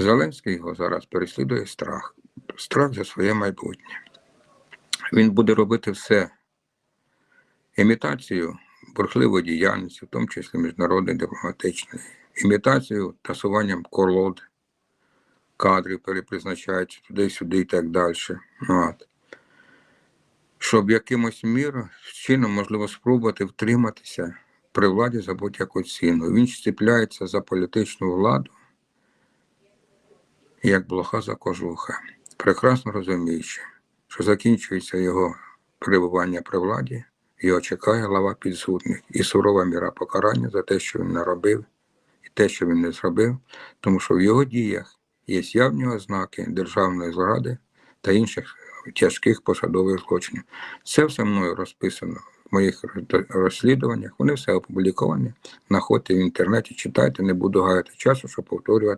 Зеленський його зараз переслідує страх. Страх за своє майбутнє. Він буде робити все. Імітацію бурхливої діяльності, в тому числі міжнародної дипломатичної, імітацію тасуванням колод, кадрів перепризначаються туди-сюди і так далі. От. Щоб якимось міром чином можливо спробувати втриматися при владі за будь-яку ціну. Він чіпляється за політичну владу, як блоха кожуха, прекрасно розуміючи, що закінчується його перебування при владі, його чекає лава підсудних і сурова міра покарання за те, що він наробив, і те, що він не зробив, тому що в його діях є явні ознаки державної зради та інших тяжких посадових злочинів. Це все мною розписано в моїх розслідуваннях. Вони все опубліковані. Знаходьте в інтернеті, читайте, не буду гаяти часу, щоб повторювати.